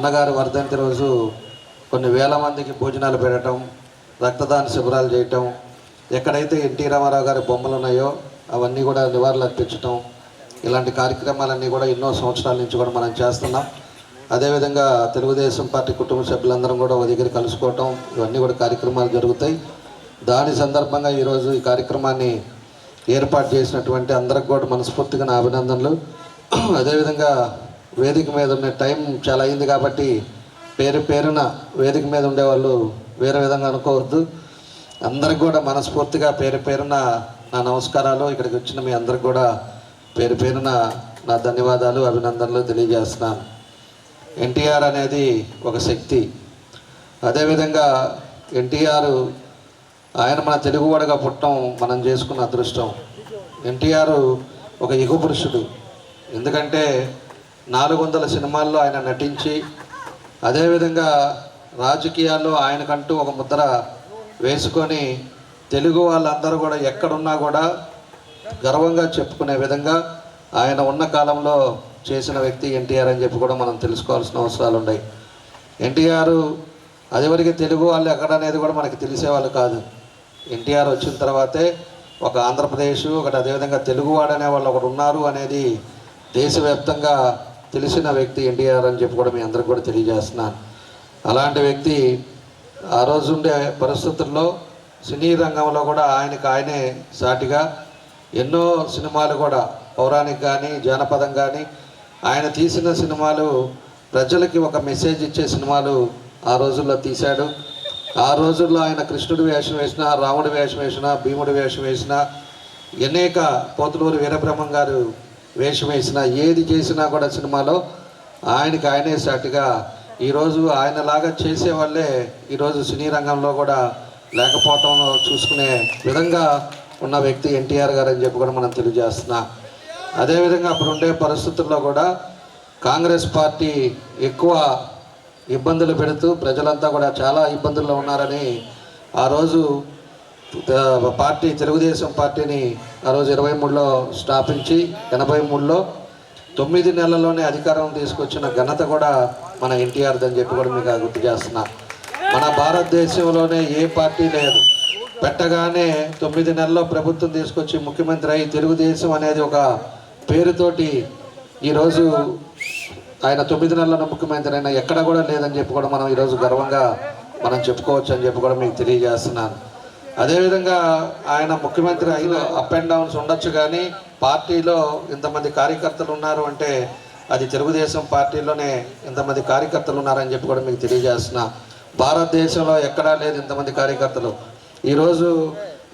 అన్నగారి వర్ధంతి రోజు కొన్ని వేల మందికి భోజనాలు పెట్టడం రక్తదాన శిబిరాలు చేయటం ఎక్కడైతే ఎన్టీ రామారావు గారి బొమ్మలు ఉన్నాయో అవన్నీ కూడా నివాళులు అర్పించటం ఇలాంటి కార్యక్రమాలన్నీ కూడా ఎన్నో సంవత్సరాల నుంచి కూడా మనం చేస్తున్నాం. అదేవిధంగా తెలుగుదేశం పార్టీ కుటుంబ సభ్యులందరం కూడా ఒక దగ్గర కలుసుకోవటం ఇవన్నీ కూడా కార్యక్రమాలు జరుగుతాయి. దాని సందర్భంగా ఈరోజు ఈ కార్యక్రమాన్ని ఏర్పాటు చేసినటువంటి అందరికి కూడా మనస్ఫూర్తిగా నా అభినందనలు. అదేవిధంగా వేదిక మీద ఉండే టైం చాలా అయింది కాబట్టి పేరు పేరున వేదిక మీద ఉండేవాళ్ళు వేరే విధంగా అనుకోవద్దు. అందరికి కూడా మనస్ఫూర్తిగా పేరు పేరున నా నమస్కారాలు. ఇక్కడికి వచ్చిన మీ అందరికి కూడా పేరు పేరున నా ధన్యవాదాలు అభినందనలు తెలియజేస్తున్నాను. ఎన్టీఆర్ అనేది ఒక శక్తి. అదేవిధంగా ఎన్టీఆర్ ఆయన మన తెలుగువాడుగా పుట్టడం మనం చేసుకున్న అదృష్టం. ఎన్టీఆర్ ఒక యుగ పురుషుడు ఎందుకంటే నాలుగు వందల సినిమాల్లో ఆయన నటించి అదేవిధంగా రాజకీయాల్లో ఆయనకంటూ ఒక ముద్ర వేసుకొని తెలుగు వాళ్ళందరూ కూడా ఎక్కడున్నా కూడా గర్వంగా చెప్పుకునే విధంగా ఆయన ఉన్న కాలంలో చేసిన వ్యక్తి ఎన్టీఆర్ అని చెప్పి కూడా మనం తెలుసుకోవాల్సిన అవసరాలు ఉన్నాయి. ఎన్టీఆర్ అదివరకు తెలుగు వాళ్ళు ఎక్కడ అనేది కూడా మనకి తెలిసేవాళ్ళు కాదు. ఎన్టీఆర్ వచ్చిన తర్వాతే ఒక ఆంధ్రప్రదేశ్ ఒకటి అదేవిధంగా తెలుగువాడు అనే వాళ్ళు ఒకడు ఉన్నారు అనేది దేశవ్యాప్తంగా తెలిసిన వ్యక్తి ఎన్టీఆర్ అని చెప్పి కూడా మీ అందరికి కూడా తెలియజేస్తున్నాను. అలాంటి వ్యక్తి ఆ రోజుండే పరిస్థితుల్లో సినీ రంగంలో కూడా ఆయనకు ఆయనే సాటిగా. ఎన్నో సినిమాలు కూడా పౌరాణిక కానీ జానపదం కానీ ఆయన తీసిన సినిమాలు ప్రజలకి ఒక మెసేజ్ ఇచ్చే సినిమాలు ఆ రోజుల్లో తీశాడు. ఆ రోజుల్లో ఆయన కృష్ణుడి వేషం వేసిన రాముడి వేషం వేసిన భీముడి వేషం వేసిన అనేక పోతులూరు వీరబ్రహ్మం గారు వేషం వేసినా ఏది చేసినా కూడా సినిమాలో ఆయనకి ఆయనే సాటిగా. ఈరోజు ఆయనలాగా చేసే వాళ్ళే ఈరోజు సినీ రంగంలో కూడా లేకపోవటం చూసుకునే విధంగా ఉన్న వ్యక్తి ఎన్టీఆర్ గారు అని చెప్పి కూడా మనం తెలియజేస్తున్నాం. అదేవిధంగా అప్పుడు ఉండే పరిస్థితుల్లో కూడా కాంగ్రెస్ పార్టీ ఎక్కువ ఇబ్బందులు పెడుతూ ప్రజలంతా కూడా చాలా ఇబ్బందుల్లో ఉన్నారని ఆ రోజు పార్టీ తెలుగుదేశం పార్టీని ఆ రోజు ఇరవై మూడులో స్థాపించి ఎనభై మూడులో తొమ్మిది నెలల్లోనే అధికారం తీసుకొచ్చిన ఘనత కూడా మన ఎన్టీఆర్ది అని చెప్పి కూడా మీకు గుర్తు చేస్తున్నా. మన భారతదేశంలోనే ఏ పార్టీ లేదు. పెట్టగానే తొమ్మిది నెలల్లో ప్రభుత్వం తీసుకొచ్చి ముఖ్యమంత్రి అయి తెలుగుదేశం అనేది ఒక పేరుతోటి ఈరోజు ఆయన తొమ్మిది నెలల ముఖ్యమంత్రి అయినా ఎక్కడ కూడా లేదని చెప్పి కూడా మనం ఈరోజు గర్వంగా మనం చెప్పుకోవచ్చు అని చెప్పి కూడా మీకు తెలియజేస్తున్నాను. అదేవిధంగా ఆయన ముఖ్యమంత్రి అయిన అప్ అండ్ డౌన్స్ ఉండొచ్చు కానీ పార్టీలో ఇంతమంది కార్యకర్తలు ఉన్నారు అంటే అది తెలుగుదేశం పార్టీలోనే ఇంతమంది కార్యకర్తలు ఉన్నారని చెప్పి కూడా మీకు తెలియజేస్తున్నా. భారతదేశంలో ఎక్కడా లేదు ఇంతమంది కార్యకర్తలు. ఈరోజు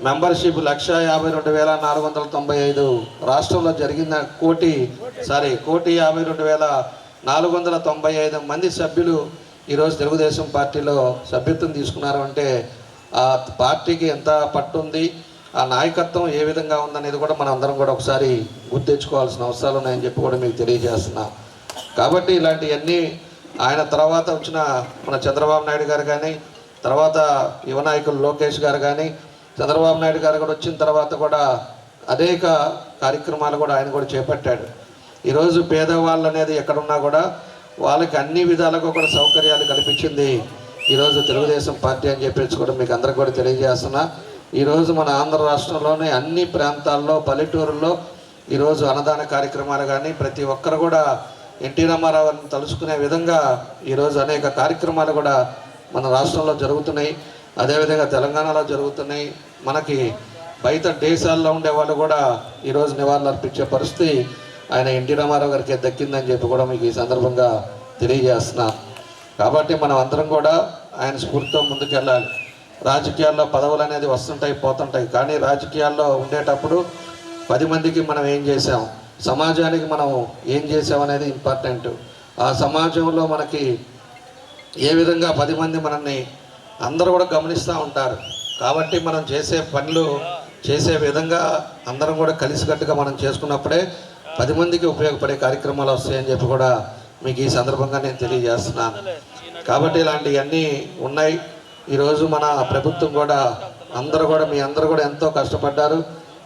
మెంబర్షిప్ లక్ష యాభై రెండు వేల నాలుగు వందల తొంభై ఐదు రాష్ట్రంలో జరిగిన కోటి సారీ కోటి యాభై రెండు వేల నాలుగు వందల తొంభై ఐదు మంది సభ్యులు ఈరోజు తెలుగుదేశం పార్టీలో సభ్యత్వం తీసుకున్నారు అంటే ఆ పార్టీకి ఎంత పట్టుంది ఆ నాయకత్వం ఏ విధంగా ఉందనేది కూడా మనం అందరం కూడా ఒకసారి గుర్తించుకోవాల్సిన అవసరాలు ఉన్నాయని చెప్పి కూడా మీకు తెలియజేస్తున్నా. కాబట్టి ఇలాంటివన్నీ ఆయన తర్వాత వచ్చిన మన చంద్రబాబు నాయుడు గారు కానీ తర్వాత యువ నాయకులు లోకేష్ గారు కానీ చంద్రబాబు నాయుడు గారు కూడా వచ్చిన తర్వాత కూడా అనేక కార్యక్రమాలు కూడా ఆయన కూడా చేపట్టాడు. ఈరోజు పేదవాళ్ళు అనేది ఎక్కడున్నా కూడా వాళ్ళకి అన్ని విధాలుగా కూడా సౌకర్యాలు కల్పించింది ఈరోజు తెలుగుదేశం పార్టీ అని చెప్పేసి కూడా మీకు అందరికి కూడా తెలియజేస్తున్నా. ఈరోజు మన ఆంధ్ర రాష్ట్రంలోని అన్ని ప్రాంతాల్లో పల్లెటూరుల్లో ఈరోజు అన్నదాన కార్యక్రమాలు కానీ ప్రతి ఒక్కరు కూడా ఎన్టీ రామారావుని తలుచుకునే విధంగా ఈరోజు అనేక కార్యక్రమాలు కూడా మన రాష్ట్రంలో జరుగుతున్నాయి. అదేవిధంగా తెలంగాణలో జరుగుతున్నాయి. మనకి బయట దేశాల్లో ఉండే వాళ్ళు కూడా ఈరోజు నివాళులు అర్పించే పరిస్థితి ఆయన ఎన్టీ రామారావు గారికి దక్కిందని చెప్పి కూడా మీకు ఈ సందర్భంగా తెలియజేస్తున్నాను కాబట్టి మనం అందరం కూడా ఆయన స్ఫూర్తితో ముందుకెళ్ళాలి. రాజకీయాల్లో పదవులు అనేది వస్తుంటాయి పోతుంటాయి. కానీ రాజకీయాల్లో ఉండేటప్పుడు పది మందికి మనం ఏం చేసాం సమాజానికి మనం ఏం చేసాం అనేది ఇంపార్టెంట్. ఆ సమాజంలో మనకి ఏ విధంగా పది మంది మనల్ని అందరూ కూడా గమనిస్తూ ఉంటారు. కాబట్టి మనం చేసే పనులు చేసే విధంగా అందరం కూడా కలిసికట్టుగా మనం చేసుకున్నప్పుడే పది మందికి ఉపయోగపడే కార్యక్రమాలు వస్తాయని చెప్పి కూడా మీకు ఈ సందర్భంగా నేను తెలియజేస్తున్నాను. కాబట్టి ఇలాంటివన్నీ ఉన్నాయి. ఈరోజు మన ప్రభుత్వం కూడా అందరూ కూడా మీ అందరూ కూడా ఎంతో కష్టపడ్డారు.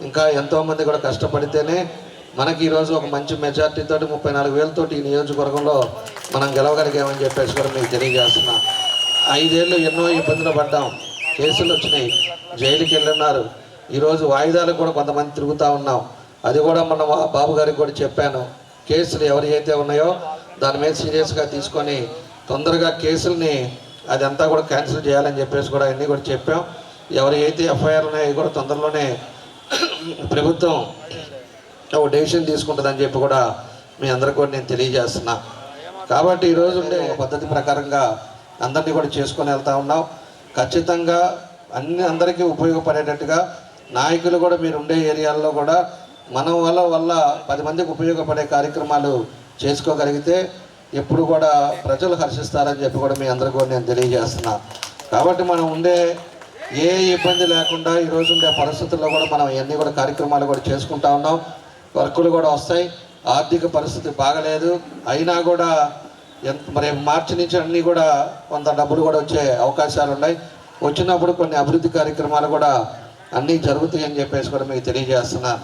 ఇంకా ఎంతోమంది కూడా కష్టపడితేనే మనకి ఈరోజు ఒక మంచి మెజార్టీతో ముప్పై నాలుగు వేలతోటి ఈ నియోజకవర్గంలో మనం గెలవగలిగామని చెప్పేసి కూడా మీకు తెలియజేస్తున్నా. ఐదేళ్ళు ఎన్నో ఇబ్బందులు పడ్డాం. కేసులు వచ్చినాయి. జైలుకి వెళ్ళున్నారు ఈరోజు వాయిదాలకు కూడా కొంతమంది తిరుగుతూ ఉన్నాం. అది కూడా మన బాబు గారికి కూడా చెప్పాను. కేసులు ఎవరి అయితే ఉన్నాయో దాని మీద సీరియస్గా తీసుకొని తొందరగా కేసుల్ని అదంతా కూడా క్యాన్సిల్ చేయాలని చెప్పేసి కూడా అన్నీ కూడా చెప్పాం. ఎవరైతే అయితే ఎఫ్ఐఆర్ ఉన్నాయో అవి కూడా తొందరలోనే ప్రభుత్వం ఒక డెసిషన్ తీసుకుంటుందని చెప్పి కూడా మీ అందరికీ కూడా నేను తెలియజేస్తున్నా. కాబట్టి ఈరోజు ఉండే ఒక పద్ధతి ప్రకారంగా అందరినీ కూడా చేసుకొని వెళ్తూ ఉన్నాం. ఖచ్చితంగా అన్ని అందరికీ ఉపయోగపడేటట్టుగా నాయకులు కూడా మీరు ఉండే ఏరియాల్లో కూడా మన వల్ల వల్ల పది మందికి ఉపయోగపడే కార్యక్రమాలు చేసుకోగలిగితే ఎప్పుడు కూడా ప్రజలు హర్షిస్తారని చెప్పి కూడా మీ అందరికీ కూడా నేను తెలియజేస్తున్నా. కాబట్టి మనం ఉండే ఏ ఇబ్బంది లేకుండా ఈరోజు ఉండే పరిస్థితుల్లో కూడా మనం ఇవన్నీ కూడా కార్యక్రమాలు కూడా చేసుకుంటా ఉన్నాం. వర్కులు కూడా వస్తాయి. ఆర్థిక పరిస్థితి బాగలేదు. అయినా కూడా ఎంత మరి మార్చి నుంచి అన్నీ కూడా కొంత డబ్బులు కూడా వచ్చే అవకాశాలు ఉన్నాయి. వచ్చినప్పుడు కొన్ని అభివృద్ధి కార్యక్రమాలు కూడా అన్నీ జరుగుతాయని చెప్పేసి కూడా మీకు తెలియజేస్తున్నాను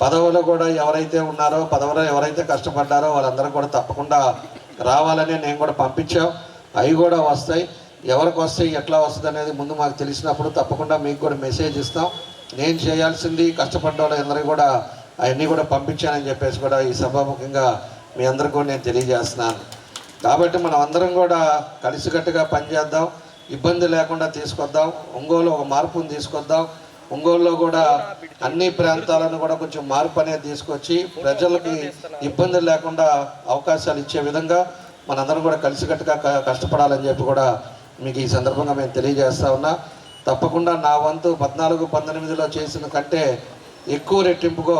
పదవులు కూడా ఎవరైతే ఉన్నారో పదవులో ఎవరైతే కష్టపడ్డారో వాళ్ళందరూ కూడా తప్పకుండా రావాలని నేను కూడా పంపించాం. అవి కూడా వస్తాయి. ఎవరికి వస్తాయి ఎట్లా వస్తుంది అనేది ముందు మాకు తెలిసినప్పుడు తప్పకుండా మీకు కూడా మెసేజ్ ఇస్తాం. నేను చేయాల్సింది కష్టపడ్డ వాళ్ళందరూ కూడా అవన్నీ కూడా పంపించానని చెప్పేసి కూడా ఈ సభాముఖంగా మీ అందరికీ నేను తెలియజేస్తున్నాను. కాబట్టి మనం అందరం కూడా కలిసికట్టుగా పనిచేద్దాం. ఇబ్బంది లేకుండా తీసుకొద్దాం. ఒంగోలు ఒక మార్పును తీసుకొద్దాం. ఒంగోలులో కూడా అన్ని ప్రాంతాలను కూడా కొంచెం మార్పు అనేది తీసుకొచ్చి ప్రజలకి ఇబ్బంది లేకుండా అవకాశాలు ఇచ్చే విధంగా మనందరం కూడా కలిసికట్టుగా క- కష్టపడాలని చెప్పి కూడా మీకు ఈ సందర్భంగా మేము తెలియజేస్తా ఉన్నా. తప్పకుండా నా వంతు పద్నాలుగు పంతొమ్మిదిలో చేసిన కంటే ఎక్కువ రెట్టింపుగా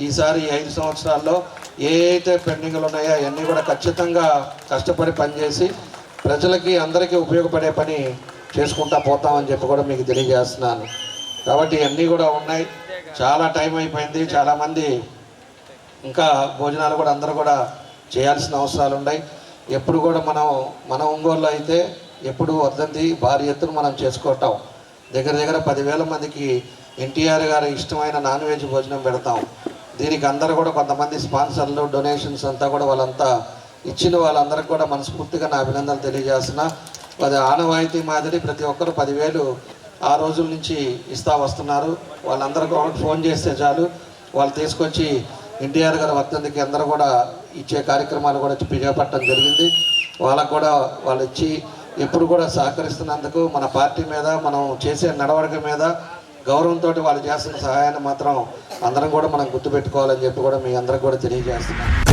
ఈసారి ఐదు సంవత్సరాల్లో ఏ అయితే పెండింగ్లు ఉన్నాయో అవన్నీ కూడా ఖచ్చితంగా కష్టపడి పనిచేసి ప్రజలకి అందరికీ ఉపయోగపడే పని చేసుకుంటా పోతామని చెప్పి కూడా మీకు తెలియజేస్తున్నాను. కాబట్టి ఇవన్నీ కూడా ఉన్నాయి. చాలా టైం అయిపోయింది. చాలామంది ఇంకా భోజనాలు కూడా అందరూ కూడా చేయాల్సిన అవసరాలు ఉన్నాయి. ఎప్పుడు కూడా మనం మన ఒంగోలులో అయితే ఎప్పుడు వర్ధంతి భారీ ఎత్తున మనం చేసుకోవటం. దగ్గర దగ్గర పదివేల మందికి ఎన్టీఆర్ గారి ఇష్టమైన నాన్ వెజ్ భోజనం పెడతాం. దీనికి అందరూ కూడా కొంతమంది స్పాన్సర్లు డొనేషన్స్ అంతా కూడా వాళ్ళంతా ఇచ్చిన వాళ్ళందరికీ కూడా మనస్ఫూర్తిగా నా అభినందనలు తెలియజేస్తున్నా. అది ఆనవాయితీ మాదిరి ప్రతి ఒక్కరు పదివేలు ఆ రోజుల నుంచి ఇస్తా వస్తున్నారు. వాళ్ళందరికీ ఫోన్ చేస్తే చాలు. వాళ్ళు తీసుకొచ్చి ఎన్టీఆర్ గారి వర్ధంతికి అందరూ కూడా ఇచ్చే కార్యక్రమాలు కూడా చేపట్టడం జరిగింది. వాళ్ళకు కూడా వాళ్ళు ఇచ్చి ఎప్పుడు కూడా సహకరిస్తున్నందుకు మన పార్టీ మీద మనం చేసే నడవడిక మీద గౌరవంతో వాళ్ళు చేస్తున్న సహాయాన్ని మాత్రం అందరం కూడా మనం గుర్తుపెట్టుకోవాలని చెప్పి కూడా మీ అందరికి కూడా తెలియజేస్తున్నాను